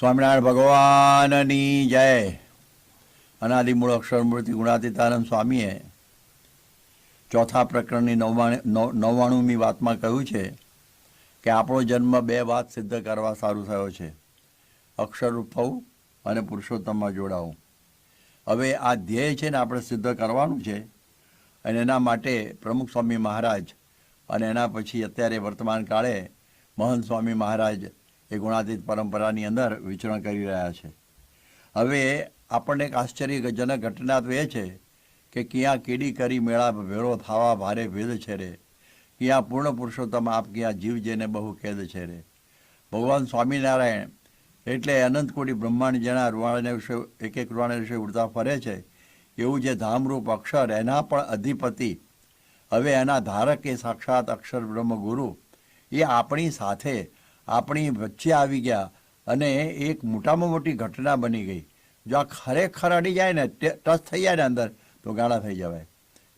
સ્વામિનારાયણ ભગવાનની જય. અનાદિમૂળ અક્ષર મૂર્તિ ગુણાતીતાનંદ સ્વામીએ ચોથા પ્રકરણની નવ્વાણ- નવ- નવ્વાણુંમી વાતમાં કહ્યું છે કે આપણો જન્મ બે વાત સિદ્ધ કરવા સારું થયો છે. અક્ષરરૂપ થવું અને પુરુષોત્તમમાં જોડાવું. હવે આ ધ્યેય છે ને આપણે સિદ્ધ કરવાનું છે અને એના માટે પ્રમુખ સ્વામી મહારાજ અને એના પછી અત્યારે વર્તમાન કાળે મહંત સ્વામી મહારાજ એ ગુણાતીત પરંપરાની અંદર વિચરણ કરી રહ્યા છે. હવે આપણને એક આશ્ચર્યજનક ઘટના તો એ છે કે ક્યાં કીડી કરી મેળા ભેળો થવા ભારે ભેદ છે રે. ક્યાં પૂર્ણ પુરુષોત્તમ આપ ક્યાં જીવ જેને બહુ કેદ છે રે. ભગવાન સ્વામિનારાયણ એટલે અનંત કોટી બ્રહ્માંડ જેના રૂવાણાને વિશે એક એક રૂવાણા વિશે ઉડતા ફરે છે. એવું જે ધામરૂપ અક્ષર, એના પણ અધિપતિ. હવે એના ધારક એ સાક્ષાત અક્ષર બ્રહ્મ ગુરુ એ આપણી સાથે આપણી વચ્ચે આવી ગયા અને એક મોટામાં મોટી ઘટના બની ગઈ. જો આ ખરેખર અડી જાય ને ટચ થઈ જાય ને અંદર, તો ગાળા થઈ જવાય.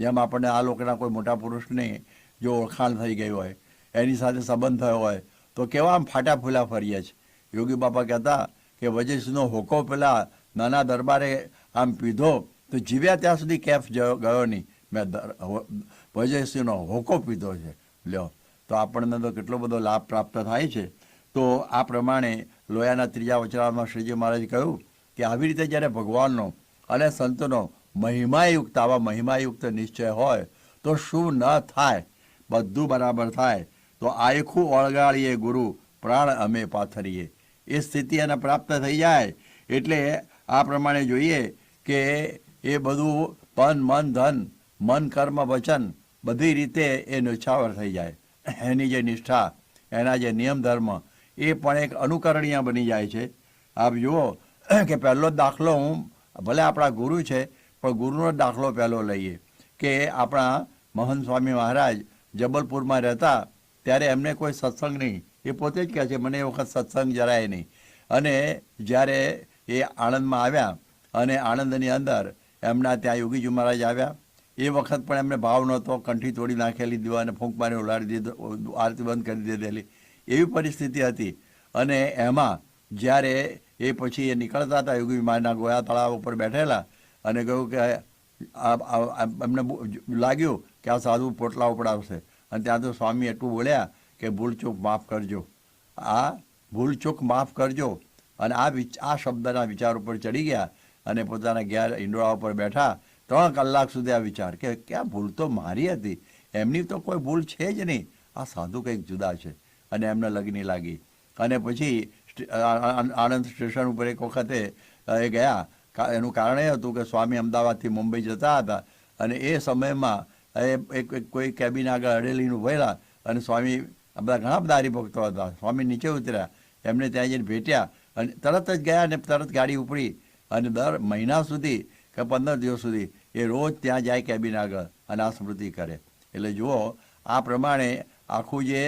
જેમ આપણને આ લોકોના કોઈ મોટા પુરુષની જો ઓળખાણ થઈ ગઈ હોય, એની સાથે સંબંધ થયો હોય, તો કેવા આમ ફાટા ફૂલા ફરીએ છે યોગી બાપા કહેતા કે, વજેશનો હોકો પેલા નાના દરબારે આમ પીધો, તો જીવ્યા ત્યાં સુધી કેફ ગયો નહીં. મેં વજયસિંહનો હોકો પીધો છે. લ્યો, તો આપણને તો કેટલો બધો લાભ પ્રાપ્ત થાય છે. તો આ પ્રમાણે લોયાના ત્રીજા વચનામાં શ્રીજી મહારાજ કહ્યું કે આવી રીતે જ્યારે ભગવાનનો અને સંતનો મહિમાયુક્ત, આવા મહિમાયુક્ત નિશ્ચય હોય, તો શું ન થાય, બધું બરાબર થાય, તો આયખું ઓળગાળીએ ગુરુ, પ્રાણ અમે પાથરીએ. એ સ્થિતિ એને પ્રાપ્ત થઈ જાય. એટલે આ પ્રમાણે જોઈએ કે એ બધું પન, મન, ધન, મન, કર્મ, વચન બધી રીતે એ ન્યોછાવર થઈ જાય. એની જે નિષ્ઠા, એના જે નિયમ ધર્મ એ પણ એક અનુકરણીય બની જાય છે. આપ જુઓ કે પહેલો દાખલો હું, ભલે આપણા ગુરુ છે, પણ ગુરુનો દાખલો પહેલો લઈએ. કે આપણા મહંત સ્વામી મહારાજ જબલપુરમાં રહેતા, ત્યારે એમને કોઈ સત્સંગ નહીં. એ પોતે જ કહે છે, મને એ વખત સત્સંગ જરાય નહીં. અને જ્યારે એ આણંદમાં આવ્યા અને આણંદની અંદર એમના ત્યાં યોગીજી મહારાજ આવ્યા, એ વખત પણ એમને ભાવ નહોતો, કંઠી તોડી નાખેલી, દીવાને ફૂંક મારી ઉલાડી દીધો, આરતી બંધ કરી દીધેલી. એવી પરિસ્થિતિ હતી. અને એમાં જ્યારે એ પછી એ નીકળતા હતા યોગી માના ગોયા તળાવ ઉપર બેઠેલા અને કહ્યું કે એમને લાગ્યું કે આ સાધુ પોટલા ઉપડાવશે અને ત્યાં તો સ્વામી એટલું બોલ્યા કે ભૂલચૂક માફ કરજો. આ ભૂલચૂક માફ કરજો. અને આ આ શબ્દના વિચાર ઉપર ચડી ગયા અને પોતાના ઘેર ઈંડોળા ઉપર બેઠા ત્રણ કલાક સુધી આ વિચાર કે ક્યાં ભૂલ તો મારી હતી. એમની તો કોઈ ભૂલ છે જ નહીં. આ સાધુ કંઈક જુદા છે. અને એમને લગ્ન લાગી. અને પછી આણંદ સ્ટેશન ઉપર એક વખતે એ ગયા. એનું કારણ એ હતું કે સ્વામી અમદાવાદથી મુંબઈ જતા હતા. અને એ સમયમાં, એ એક કોઈ કેબિન આગળ અડેલીનું વહેલા અને સ્વામી બધા ઘણા બધા હરિભક્તો હતા. સ્વામી નીચે ઉતર્યા. એમને ત્યાં જઈને ભેટ્યા અને તરત જ ગયા અને તરત ગાડી ઉપડી. અને દર મહિના સુધી કે પંદર દિવસ સુધી એ રોજ ત્યાં જાય કેબિન આગળ અને આ સ્મૃતિ કરે. એટલે જુઓ, આ પ્રમાણે આખું જે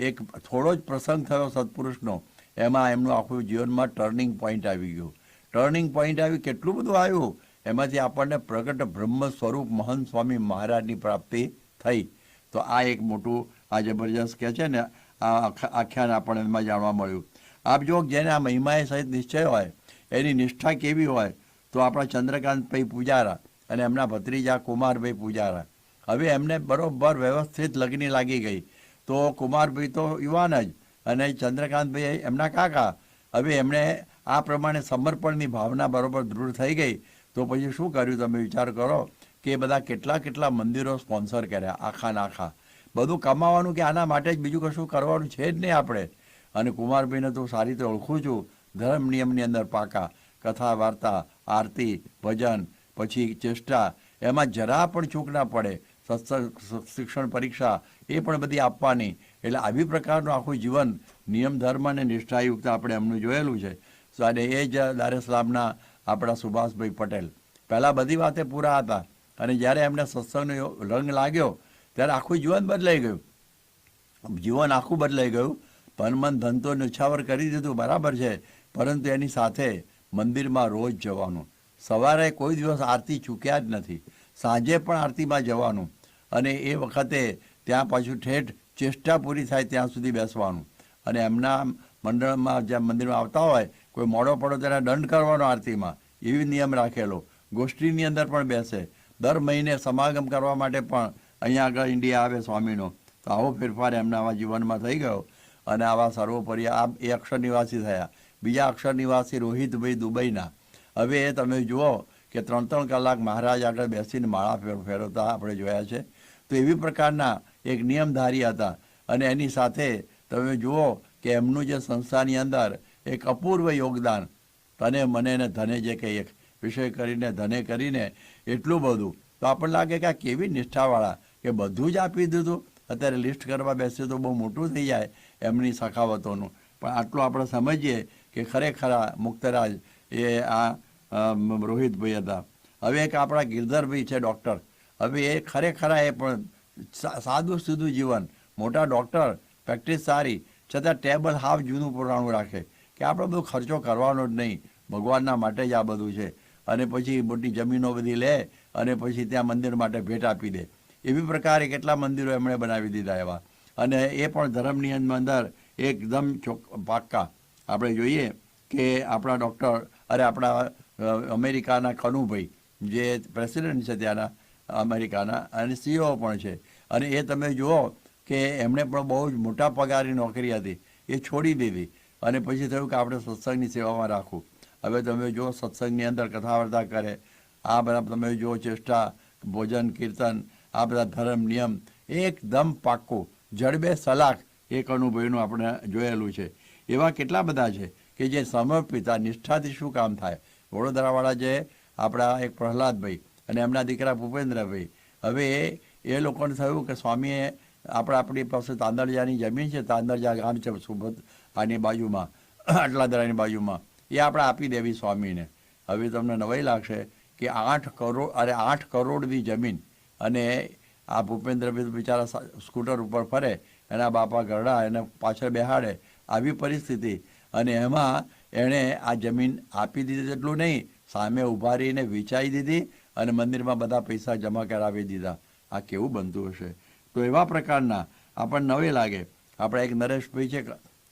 એક થોડો જ પ્રસંગ થયો સત્પુરુષનો, એમાં એમનું આખું જીવનમાં ટર્નિંગ પોઈન્ટ આવી ગયું. ટર્નિંગ પોઈન્ટ આવી, કેટલું બધું આવ્યું? એમાંથી આપણને પ્રગટ બ્રહ્મ સ્વરૂપ મહંત સ્વામી મહારાજની પ્રાપ્તિ થઈ. તો આ એક મોટું, આ જબરજસ્ત કહે છે ને, આ આખા- આખ્યાન આપણને એમાં જાણવા મળ્યું. આપ જો જેને આ મહિમાએ સહિત નિશ્ચય હોય, એની નિષ્ઠા કેવી હોય, તો આપણા ચંદ્રકાંતભાઈ પૂજારા અને એમના ભત્રીજા કુમારભાઈ પૂજારા. હવે એમને બરોબર વ્યવસ્થિત લગ્ન લાગી ગઈ. તો કુમારભાઈ તો યુવાન જ. અને ચંદ્રકાંતભાઈ એમના કાકા. હવે એમણે આ પ્રમાણે સમર્પણની ભાવના બરાબર દૃઢ થઈ ગઈ. તો પછી શું કર્યું તમે વિચાર કરો કે બધા કેટલા કેટલા મંદિરો સ્પોન્સર કર્યા આખા નાખા બધું કમાવાનું કે આના માટે જ બીજું કશું કરવાનું છે જ નહીં આપણે. અને કુમારભાઈને તો સારી રીતે ઓળખું છું. ધર્મ નિયમની અંદર પાકા. કથા, વાર્તા, આરતી, ભજન, પછી ચેષ્ટા. એમાં જરા પણ ચૂક ના પડે. સત્સંગ શિક્ષણ પરીક્ષા એ પણ બધી આપવાની. એટલે આવી પ્રકારનું આખું જીવન નિયમ, ધર્મ અને નિષ્ઠાયુક્ત આપણે એમનું જોયેલું છે. સો અને એ જ દારેસલામના આપણા સુભાષભાઈ પટેલ. પહેલાં બધી વાતે પૂરા હતા. અને જ્યારે એમને સત્સંગનો રંગ લાગ્યો, ત્યારે આખું જીવન બદલાઈ ગયું. જીવન આખું બદલાઈ ગયું. તન મન ધન તો કરી દીધું, બરાબર છે. પરંતુ એની સાથે મંદિરમાં રોજ જવાનું. સવારે કોઈ દિવસ આરતી ચૂક્યા જ નથી. સાંજે પણ આરતીમાં જવાનું. અને એ વખતે ત્યાં પાછું ઠેઠ ચેષ્ટા પૂરી થાય ત્યાં સુધી બેસવાનું. અને એમના મંડળમાં જ્યાં મંદિરમાં આવતા હોય, કોઈ મોડો પડો તેને દંડ કરવાનો આરતીમાં. એવી નિયમ રાખેલો. ગોષ્ઠીની અંદર પણ બેસે. દર મહિને સમાગમ કરવા માટે પણ અહીંયા આગળ ઇન્ડિયા આવે સ્વામીનો. તો આવો ફેરફાર એમના આવા જીવનમાં થઈ ગયો. અને આવા સર્વોપરી આ એ અક્ષર નિવાસી થયા. બીજા અક્ષર નિવાસી રોહિતભાઈ દુબઈના. હવે એ તમે જુઓ કે ત્રણ ત્રણ કલાક મહારાજ આગળ બેસીને માળા ફેર ફેરવતા આપણે જોયા છે. તો એવી પ્રકારના એક નિયમધારી હતા. અને એની સાથે તમે જુઓ કે એમનું જે સંસ્થાની અંદર એક અપૂર્વ યોગદાન, તને, મને ને ધને જે કંઈ એક વિષય કરીને, ધને કરીને એટલું બધું. તો આપણને લાગે કે આ કેવી નિષ્ઠાવાળા કે બધું જ આપી દીધું. અત્યારે લિસ્ટ કરવા બેસીએ તો બહુ મોટું થઈ જાય એમની સખાવતોનું. પણ આટલું આપણે સમજીએ કે ખરેખર આ મુક્તરાજ એ આ રોહિતભાઈ હતા. હવે એક આપણા ગિરધરભાઈ છે, ડૉક્ટર. હવે એ ખરેખર એ પણ સાદું સીધું જીવન. મોટા ડૉક્ટર પ્રેક્ટિસ સારી, છતાં ટેબલ હાફ જૂનું પુરાણું રાખે. કે આપણે બધો ખર્ચો કરવાનો જ નહીં. ભગવાનના માટે જ આ બધું છે. અને પછી મોટી જમીનો બધી લે અને પછી ત્યાં મંદિર માટે ભેટ આપી દે. એવી પ્રકારે કેટલા મંદિરો એમણે બનાવી દીધા એવા. અને એ પણ ધર્મની અંદર એકદમ ચોક, પાક્કા. આપણે જોઈએ કે આપણા ડૉક્ટર અરે આપણા અમેરિકાના કનુભાઈ, જે પ્રેસિડેન્ટ છે ત્યાંના, અમેરિકાના, અને સીઓ પણ છે. અને એ તમે જુઓ કે એમણે પણ બહુ જ મોટા પગારની નોકરી હતી. એ છોડી દીધી. અને પછી થયું કે આપણે સત્સંગની સેવામાં રાખવું. હવે તમે જુઓ સત્સંગની અંદર કથા વાર્તા કરે. આ બધા તમે જુઓ ચેષ્ટા, ભોજન, કીર્તન, આ બધા ધર્મ, નિયમ, એકદમ પાક્કું. જડબે સલાખ એક અનુભવીનું આપણે જોયેલું છે. એવા કેટલા બધા છે કે જે સમર્પિતા, નિષ્ઠાથી શું કામ થાય? વડોદરાવાળા જે આપણા એક પ્રહલાદભાઈ અને એમના દીકરા ભૂપેન્દ્રભાઈ. હવે એ લોકોને થયું કે સ્વામીએ આપણે આપણી પાસે તાંદળજાની જમીન છે તાંદળજા ગામ છે સુબત આની બાજુમાં, આટલાદરાની બાજુમાં. એ આપણે આપી દેવી સ્વામીને. હવે તમને નવાઈ લાગશે કે આઠ કરોડ, અરે આઠ કરોડની જમીન અને આ ભૂપેન્દ્રભાઈ બિચારા સ્કૂટર ઉપર ફરે, એના બાપા ગરડા, એને પાછળ બેહાડે, આવી પરિસ્થિતિ. અને એમાં એણે આ જમીન આપી દીધી એટલું નહીં, સામે ઊભા રહીને વેચાઈ દીધી અને મંદિરમાં બધા પૈસા જમા કરાવી દીધા. આ કેવું બનતું હશે? તો એવા પ્રકારના આપણને નવે લાગે. આપણા એક નરેશભાઈ છે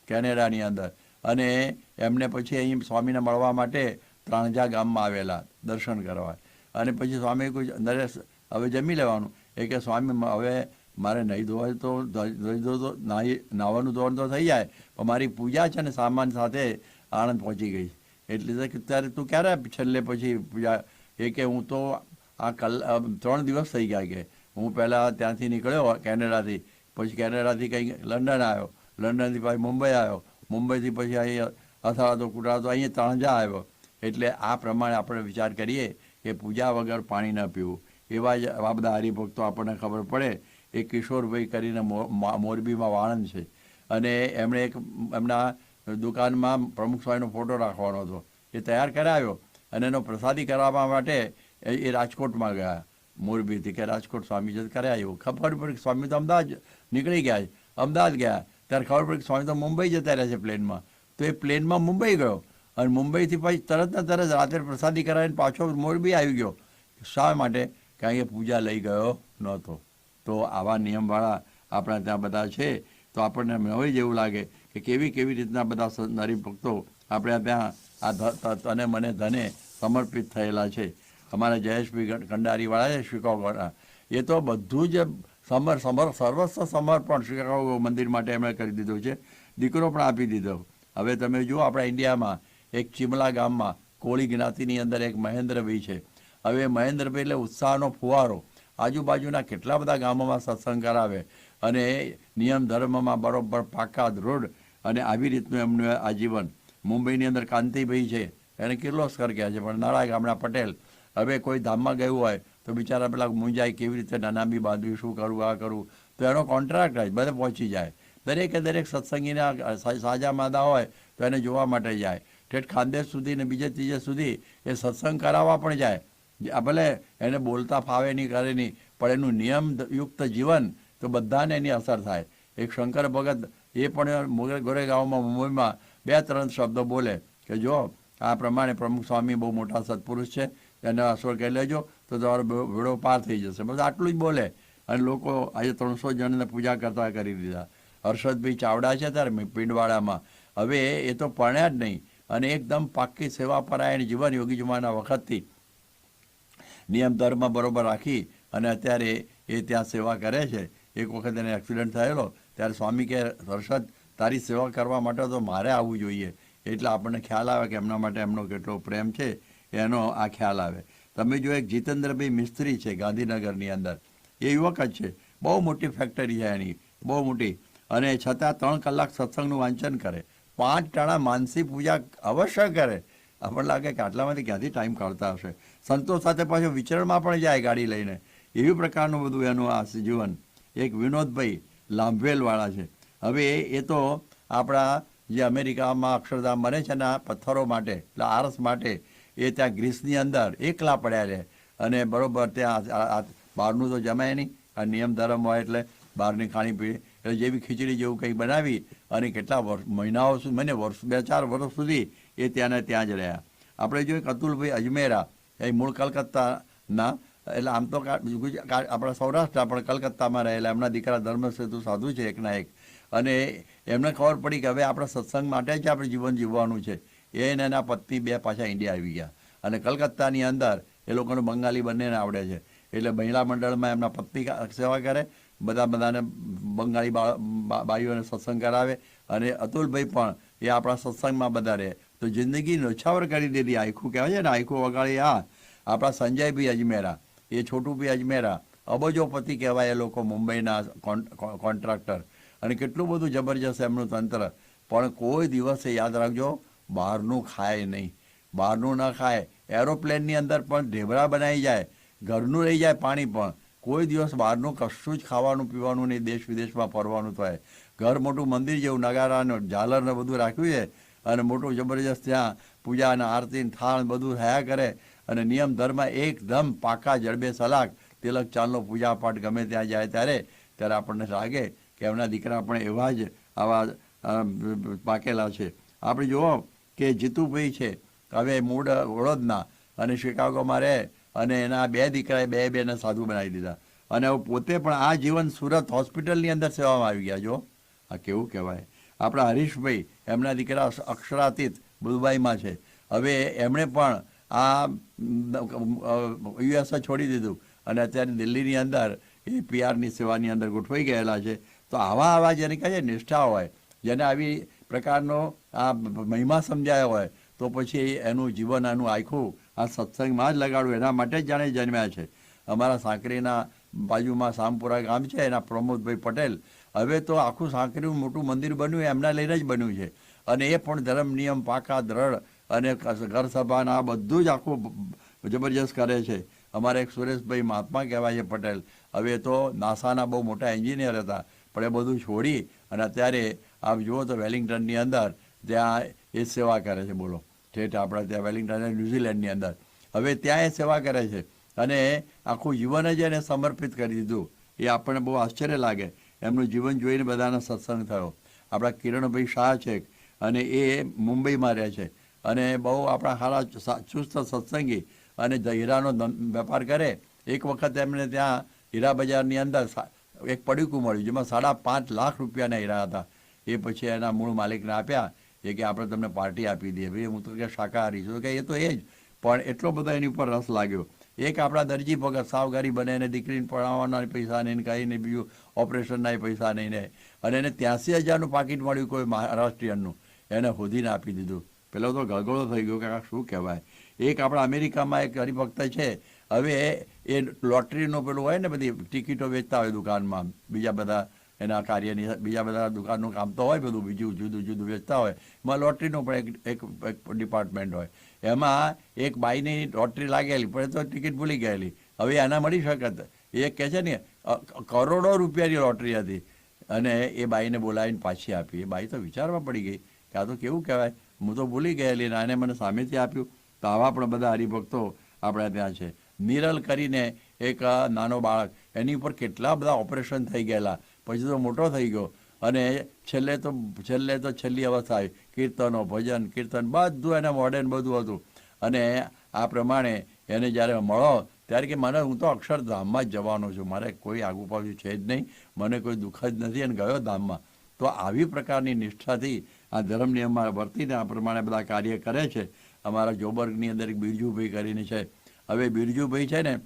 કેનેડાની અંદર. અને એમને પછી અહીં સ્વામીને મળવા માટે ત્રાણજા ગામમાં આવેલા, દર્શન કરવા. અને પછી સ્વામી કોઈ નરેશ, હવે જમી લેવાનું. એ કે, સ્વામી હવે મારે નહીં ધોવાય તો તો, નાહી, નાહવાનું ધોવાનું તો થઈ જાય. પણ મારી પૂજા છે ને સામાન સાથે આણંદ પહોંચી ગઈ. એટલે ત્યારે તું ક્યારે છેલ્લે પછી પૂજા, એ કે હું તો આ કલ ત્રણ દિવસ થઈ ગયા કે. હું પહેલાં ત્યાંથી નીકળ્યો કેનેડાથી. પછી કેનેડાથી કંઈક લંડન આવ્યો. લંડનથી પછી મુંબઈ આવ્યો. મુંબઈથી પછી અહીં અથવા તો કુટા તો અહીંયા તણજા આવ્યો. એટલે આ પ્રમાણે આપણે વિચાર કરીએ કે પૂજા વગર પાણી ન પીવું. એવા જ આ બધા હરિભક્તો આપણને ખબર પડે એ કિશોરભાઈ કરીને મોરબીમાં વાણંદ છે. અને એમણે એક એમના દુકાનમાં પ્રમુખ સ્વામીનો ફોટો રાખવાનો હતો. એ તૈયાર કરાવ્યો અને એનો પ્રસાદી કરાવવા માટે એ રાજકોટમાં ગયા. મોરબીથી કે રાજકોટ સ્વામી જત એવું. ખબર પડી કે સ્વામી તો અમદાવાદ નીકળી ગયા છે. અમદાવાદ ગયા. ત્યારે ખબર પડી કે સ્વામી તો મુંબઈ જતા રહ્યા છે પ્લેનમાં. તો એ પ્લેનમાં મુંબઈ ગયો. અને મુંબઈથી પછી તરત ને તરત રાત્રે પ્રસાદી કરાવીને પાછો મોરબી આવી ગયો. શા માટે? કારણ પૂજા લઈ ગયો નહોતો. તો આવા નિયમવાળા આપણા ત્યાં બધા છે. તો આપણને નવી જેવું લાગે કે કેવી કેવી રીતના બધા સ- ભક્તો આપણે ત્યાં આ તને મને ધને સમર્પિત થયેલા છે. અમારા જયેશભાઈ કંડારીવાળા છે શિકાગોના એ તો બધું જ સમર સમર, સર્વસ્વ સમર્પણ શિકાગો મંદિર માટે એમણે કરી દીધું છે. દીકરો પણ આપી દીધો. હવે તમે જુઓ આપણા ઇન્ડિયામાં એક ચિમલા ગામમાં કોળી જ્ઞાતિની અંદર એક મહેન્દ્રભાઈ છે. હવે મહેન્દ્રભાઈ એટલે ઉત્સાહનો ફુવારો. આજુબાજુના કેટલા બધા ગામોમાં સત્સંગ કરાવે. અને નિયમ ધર્મમાં બરોબર પાકા દૃઢ અને આવી રીતનું એમનું આજીવન. મુંબઈની અંદર કાંતિભાઈ છે. એને કિર્લોસ્કર કહે છે. પણ નાળા ગામના પટેલ હવે કોઈ ધામમાં ગયું હોય તો બિચારા પેલા મૂંઝાય કેવી રીતે નાનામી બાંધવી, શું કરવું, આ કરવું? તો એનો કોન્ટ્રાક્ટ જ બધે પહોંચી જાય. દરેકે દરેક સત્સંગીના સાજા માદા હોય તો એને જોવા માટે જાય. ઠેઠ ખાનદેશ સુધી ને બીજે ત્રીજે સુધી એ સત્સંગ કરાવવા પણ જાય. ભલે એને બોલતા ફાવે નહીં, કરે નહીં, પણ એનું નિયમયુક્ત જીવન તો બધાને એની અસર થાય. એક શંકર ભગત એ પણ ગોરેગાંવમાં, મુંબઈમાં બે ત્રણ શબ્દો બોલે કે જો આ પ્રમાણે પ્રમુખ સ્વામી બહુ મોટા સત્પુરુષ છે એને અસર કહી લેજો, તો તમારો ભેડો પાર થઈ જશે. બસ આટલું જ બોલે. અને લોકો આજે ત્રણસો જણને પૂજા કરતા કરી દીધા. હર્ષદભાઈ ચાવડા છે ત્યારે પિંડવાડામાં. હવે એ તો પરણ્યા જ નહીં. અને એકદમ પાક્કી સેવા પરાયણ જીવન યોગી જમાના વખતથી નિયમ ધર્મ બરોબર રાખી અને અત્યારે એ ત્યાં સેવા કરે છે. એક વખત એને એક્સિડન્ટ થયેલો. ત્યારે સ્વામી કે હર્ષદ, તારી સેવા કરવા માટે તો મારે આવવું જોઈએ. એટલે આપણને ખ્યાલ આવે કે એમના માટે એમનો કેટલો પ્રેમ છે. એનો આ ખ્યાલ આવે. તમે જો એક જીતેન્દ્રભાઈ મિસ્ત્રી છે ગાંધીનગરની અંદર, એ યુવક જ છે. બહુ મોટી ફેક્ટરી છે એની, બહુ મોટી. અને છતાં ત્રણ કલાક સત્સંગનું વાંચન કરે. પાંચ ટાણા માનસી પૂજા અવશ્ય કરે. આપણને લાગે કે આટલામાંથી ક્યાંથી ટાઈમ કાઢતા હશે? સંતો સાથે પાછો વિચરણમાં પણ જાય ગાડી લઈને. એવી પ્રકારનું બધું એનું આ જીવન. એક વિનોદભાઈ લાંભવેલવાળા છે. હવે એ- એ તો આપણા જે અમેરિકામાં અક્ષરધામ બને છે ને પથ્થરો માટે, એટલે આરસ માટે એ ત્યાં ગ્રીસની અંદર એકલા પડ્યા રહે અને બરોબર ત્યાં બહારનું તો જમાય નહીં. આ નિયમ ધર્મ હોય એટલે બહારની ખાણીપીણી એટલે જેવી ખીચડી જેવું કંઈક બનાવી અને કેટલા વર્ષ મહિનાઓ સુધી મને વર્ષ બે ચાર વર્ષ સુધી એ ત્યાંને ત્યાં જ રહ્યા. આપણે જોઈએ અતુલભાઈ અજમેરા, એ મૂળ કલકત્તાના, એટલે આમ તો આપણા સૌરાષ્ટ્ર, પણ કલકત્તામાં રહેલા, એમના દીકરા ધર્મસેતુ સાધુ છે એકના એક. અને એમને ખબર પડી કે હવે આપણા સત્સંગ માટે જ આપણે જીવન જીવવાનું છે. એ અને એના પત્ની બે પાછા ઇન્ડિયા આવી ગયા. અને કલકત્તાની અંદર એ લોકોને બંગાળી બંનેને આવડે છે. એટલે મહિલા મંડળમાં એમના પત્ની સેવા કરે, બધા બધાને બંગાળી બાઈઓને સત્સંગ કરાવે અને અતુલભાઈ પણ એ આપણા સત્સંગમાં બધા રહે. તો જિંદગી નોછાવર કરી દીધી. આખું કહેવાય છે ને આખું વગાડી આ. આપણા સંજયભાઈ અજમેરા, એ છોટુભાઈ અજમેરા અબજોપતિ કહેવાય એ લોકો મુંબઈના કોન- કોન- કોન્ટ્રાક્ટર. અને કેટલું બધું જબરજસ્ત એમનું તંત્ર. પણ કોઈ દિવસે યાદ રાખજો બહારનું ખાય નહીં. બહારનું ન ખાય. એરોપ્લેનની અંદર પણ ઢેબરા બનાવી જાય. ઘરનું રહી જાય પાણી પણ. કોઈ દિવસ બહારનું કશું જ ખાવાનું પીવાનું નહીં. દેશ વિદેશમાં ફરવાનું થાય. ઘર મોટું મંદિર જેવું નગારાને ઝાલરને બધું રાખ્યું છે. અને મોટું જબરજસ્ત ત્યાં પૂજા અને આરતી થાળ બધું થયા કરે. અને નિયમ ધર્મ એકદમ પાકા જડબે સલાક તિલક ચાંદલો પૂજા પાઠ ગમે ત્યાં જાય ત્યારે ત્યારે આપણને લાગે કે એમના દીકરા પણ એવા જ આવા પાકેલા છે. આપણે જુઓ કે જીતુભાઈ છે. હવે મૂળ વડોદના અને શિકાગોમાં રહે અને એના બે દીકરાએ બે બેને સાધુ બનાવી દીધા. અને પોતે પણ આ જીવન સુરત હોસ્પિટલની અંદર સેવામાં આવી ગયા જો આ કેવું કહેવાય? આપણા હરીશભાઈ, એમના દીકરા અક્ષરાતીત દુબઈમાં છે. હવે એમણે પણ આ યુએસ છોડી દીધું અને અત્યારે દિલ્હીની અંદર એ પીઆરની સેવાની અંદર ગોઠવાઈ ગયેલા છે. તો આવા આવા જેને કહે છે નિષ્ઠા હોય, જેને આવી પ્રકારનો આ મહિમા સમજાયો હોય, તો પછી એનું જીવન એનું આખું આ સત્સંગમાં જ લગાડવું, એના માટે જ જાણે જન્મ્યા છે. અમારા સાંકરીના બાજુમાં સામપુરા ગામ છે, એના પ્રમોદભાઈ પટેલ. હવે તો આખું સાંકરીનું મોટું મંદિર બન્યું, એમના લઈને જ બન્યું છે. અને એ પણ ધર્મ, નિયમ, પાકા, દ્રઢ અને ઘર સભાના બધું જ આખું જબરજસ્ત કરે છે. અમારે એક સુરેશભાઈ મહાત્મા કહેવાય છે પટેલ. હવે તો નાસાના બહુ મોટા એન્જિનિયર હતા, પણ એ બધું છોડી અને અત્યારે આપ જુઓ તો વેલિંગ્ટનની અંદર ત્યાં એ સેવા કરે છે, બોલો. ઠેઠ આપણા ત્યાં વેલિંગ્ટન ન્યુઝીલેન્ડની અંદર. હવે ત્યાં એ સેવા કરે છે અને આખું જીવન જ એને સમર્પિત કરી દીધું. એ આપણને બહુ આશ્ચર્ય લાગે. એમનું જીવન જોઈને બધાનો સત્સંગ થયો. આપણા કિરણભાઈ શાહ છે અને એ મુંબઈમાં રહે છે. અને બહુ આપણા સારા ચુસ્ત સત્સંગી અને હીરાનો વેપાર કરે. એક વખત એમને ત્યાં હીરા બજારની અંદર એક પડીકું મળ્યું જેમાં સાડા પાંચ લાખ રૂપિયાના હીરા હતા. એ પછી એના મૂળ માલિકને આપ્યા. એ કે આપણે તમને પાર્ટી આપી દઈએ. ભાઈ, હું તો કે શાકાહારી છું. કે એ તો એ જ. પણ એટલો બધો એની ઉપર રસ લાગ્યો. એક આપણા દરજી ભગત સાવગારી બને એને દીકરીને પડાવવાના પૈસા નહીં કંઈ નહીં, બીજું ઓપરેશનના પૈસા નહીં ને. અને એને ત્યાંસી હજારનું પાકીટ મળ્યું કોઈ મહારાષ્ટ્રીયનનું. એને હોધીને આપી દીધું. પેલો તો ગળગળો થઈ ગયો કે શું કહેવાય. એક આપણા અમેરિકામાં એક હરિભક્ત છે. હવે એ લોટરીનું પેલું હોય ને બધી ટિકિટો વેચતા હોય દુકાનમાં, બીજા બધા એના કાર્યની બીજા બધા દુકાનનું કામ તો હોય બધું, બીજું જુદું જુદું વેચતા હોય. એમાં લોટરીનું પણ એક એક ડિપાર્ટમેન્ટ હોય. એમાં એક બાઈની લોટરી લાગેલી, પણ એ તો ટિકિટ ભૂલી ગયેલી. હવે એના મળી શકત. એ કહે છે ને કરોડો રૂપિયાની લોટરી હતી. અને એ બાઈને બોલાવીને પાછી આપી. એ બાઈ તો વિચારવા પડી ગઈ કે આ તો કેવું કહેવાય? હું તો ભૂલી ગયેલી અને મને સામેથી આપ્યું. તો આવા પણ બધા હરિભક્તો આપણા ત્યાં છે. નિરલ કરીને એક નાનો બાળક, એની ઉપર કેટલા બધા ઓપરેશન થઈ ગયેલા. પછી તો મોટો થઈ ગયો. અને છેલ્લે તો છેલ્લે તો છેલ્લી અવસ્થા આવી. કીર્તનો, ભજન, કીર્તન, બધું એને મોડર્ન બધું હતું. અને આ પ્રમાણે એને જ્યારે મળો, ત્યારે કે મને, હું તો અક્ષરધામમાં જ જવાનો છું. મારે કોઈ આગુ પાછું છે જ નહીં. મને કોઈ દુઃખ જ નથી. અને ગયો ધામમાં. તો આવી પ્રકારની નિષ્ઠાથી આ ધર્મ નિયમમાં વર્તીને આ પ્રમાણે બધા કાર્ય કરે છે. અમારા જોબર્ગની અંદર એક બિરજુભાઈ કરીને છે. હવે બિરજુભાઈ છે ને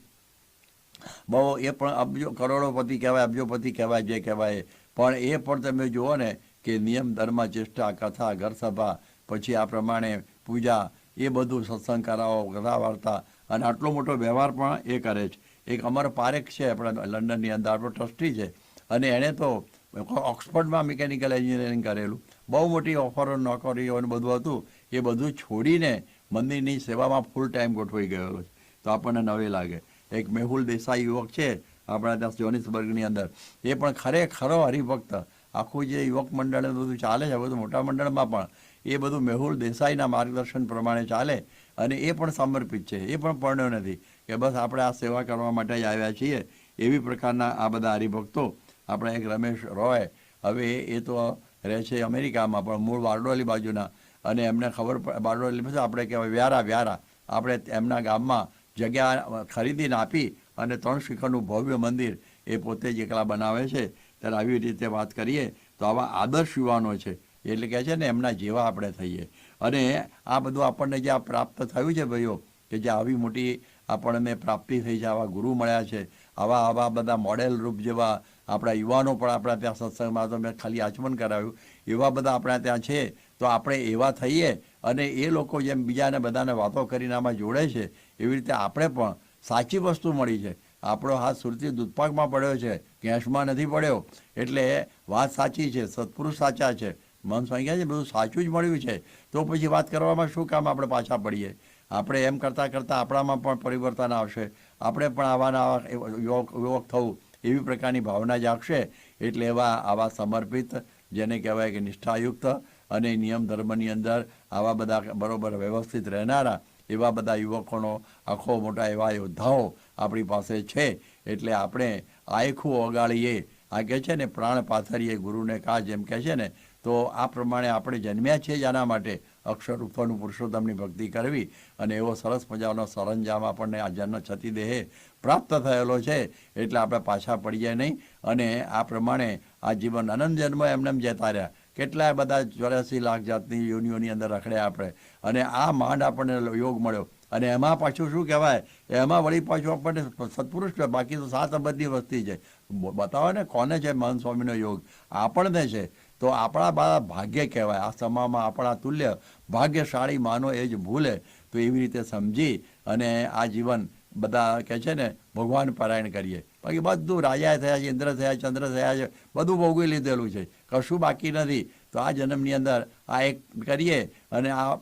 બહુ એ પણ અબજો કરોડોપતિ કહેવાય, અબજોપતિ કહેવાય, જે કહેવાય. પણ એ પણ તમે જુઓ ને કે નિયમ, ધર્મ, ચેષ્ટા, કથા, ઘરસભા, પછી આ પ્રમાણે પૂજા, એ બધું સત્સંગ કરાવો કથા વાર્તા અને આટલો મોટો વ્યવહાર પણ એ કરે છે. એક અમર પારેખ છે આપણા લંડનની અંદર, આપણો ટ્રસ્ટી છે. અને એણે તો ઓક્સફર્ડમાં મિકેનિકલ એન્જિનિયરિંગ કરેલું. બહુ મોટી ઓફરો, નોકરીઓ અને બધું હતું. એ બધું છોડીને મંદિરની સેવામાં ફૂલ ટાઈમ ગોઠવાઈ ગયેલો છે. તો આપણને નવે લાગે. એક મેહુલ દેસાઈ યુવક છે, આપણા ત્યાં જોનિસબર્ગની અંદર. એ પણ ખરેખરો હરિભક્ત. આખું જે યુવક મંડળ બધું ચાલે છે, બધું મોટા મંડળમાં પણ, એ બધું મેહુલ દેસાઈના માર્ગદર્શન પ્રમાણે ચાલે અને એ પણ સમર્પિત છે. એ પણ પરણ્યો નથી કે બસ આપણે આ સેવા કરવા માટે જ આવ્યા છીએ એવી પ્રકારના આ બધા હરિભક્તો. આપણે એક રમેશ રોય, હવે એ તો રહે છે અમેરિકામાં, પણ મૂળ બારડોલી બાજુના. અને એમને ખબર બારડોલી પછી આપણે કહેવાય વ્યારા વ્યારા. આપણે એમના ગામમાં જગ્યા ખરીદીને આપી અને ત્રણ શિખરનું ભવ્ય મંદિર એ પોતે જ એકલા બનાવે છે. ત્યારે આવી રીતે વાત કરીએ તો આવા આદર્શ યુવાનો છે. એટલે કહે છે ને, એમના જેવા આપણે થઈએ. અને આ બધું આપણને જે આ પ્રાપ્ત થયું છે ભાઈઓ, કે જે આવી મોટી આપણને પ્રાપ્તિ થઈ છે, આવા ગુરુ મળ્યા છે, આવા આવા બધા મોડેલ રૂપ જેવા આપણા યુવાનો પણ આપણા ત્યાં સત્સંગમાં તો મેં ખાલી આચમન કરાવ્યું. એવા બધા આપણા ત્યાં છે, તો આપણે એવા થઈએ અને એ લોકો જેમ બીજાને બધાને વાતો કરીને આમાં જોડે છે એવી રીતે આપણે પણ સાચી વસ્તુ મળી છે. આપણો હાથ સુરતી દૂધપાકમાં પડ્યો છે, ગેસમાં નથી પડ્યો, એટલે વાત સાચી છે, સત્પુરુષ સાચા છે. મન સંખ્યા છે, બધું સાચું જ મળ્યું છે. તો પછી વાત કરવામાં શું કામ આપણે પાછા પડીએ? આપણે એમ કરતાં કરતાં આપણામાં પણ પરિવર્તન આવશે. આપણે પણ આવાના આવા યુવક થવું એવી પ્રકારની ભાવના જાગશે. એટલે એવા, આવા સમર્પિત, જેને કહેવાય કે નિષ્ઠાયુક્ત અને નિયમ ધર્મની અંદર આવા બધા બરોબર વ્યવસ્થિત રહેનારા એવા બધા યુવકોનો આખો મોટા એવા યોદ્ધાઓ આપણી પાસે છે. એટલે આપણે આયખું ઓગાળીએ. આ કહે છે ને, પ્રાણ પાથરીએ ગુરુને કાજ એમ કહે છે ને, તો આ પ્રમાણે આપણે જન્મ્યા છીએ જ આના માટે. અક્ષર ઉપરનું પુરુષોત્તમની ભક્તિ કરવી અને એવો સરસ મજાનો સરંજામ આપણને આ જન્મ છતી દેહે પ્રાપ્ત થયેલો છે. એટલે આપણે પાછા પડીએ નહીં. અને આ પ્રમાણે આ જીવન અનંત જન્મ એમને જતા રહ્યા. કેટલાય બધા ચોર્યાસી લાખ જાતની યોનિઓની અંદર રખડ્યા આપણે. અને આ માંડ આપણને યોગ મળ્યો. અને એમાં પાછું શું કહેવાય? એમાં વળી પાછું આપણને સત્પુરુષ કહેવાય. બાકી તો સાત અબજની વસ્તી છે. બતાવો ને કોને છે મહન સ્વામીનો યોગ? આપણને છે. તો આપણા બધા ભાગ્ય કહેવાય. આ સમામાં આપણા તુલ્ય. ભાગ્યશાળી માનો એ જ ભૂલે. તો એવી રીતે સમજી અને આ જીવન બધા કહે છે ને, ભગવાન પારાયણ કરીએ. બાકી બધું રાજા થયા છે, ઇન્દ્ર થયા ચંદ્ર થયા છે, બધું ભોગવી લીધેલું છે. કશું બાકી નથી. તો આ જન્મની અંદર આ એક કરીએ અને આ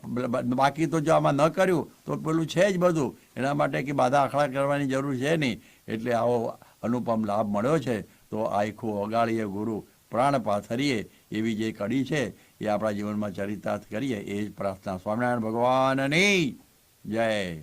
બાકી તો જો આમાં ન કર્યું, તો પેલું છે જ બધું. એના માટે કે બાધા અખડા કરવાની જરૂર છે નહીં. એટલે આવો અનુપમ લાભ મળ્યો છે, તો આખું ઓગાળીએ ગુરુ, પ્રાણ પાથરીએ એવી જે કડી છે, એ આપણા જીવનમાં ચરિતાર્થ કરીએ. એ જ પ્રાર્થના. સ્વામિનારાયણ ભગવાનની જય.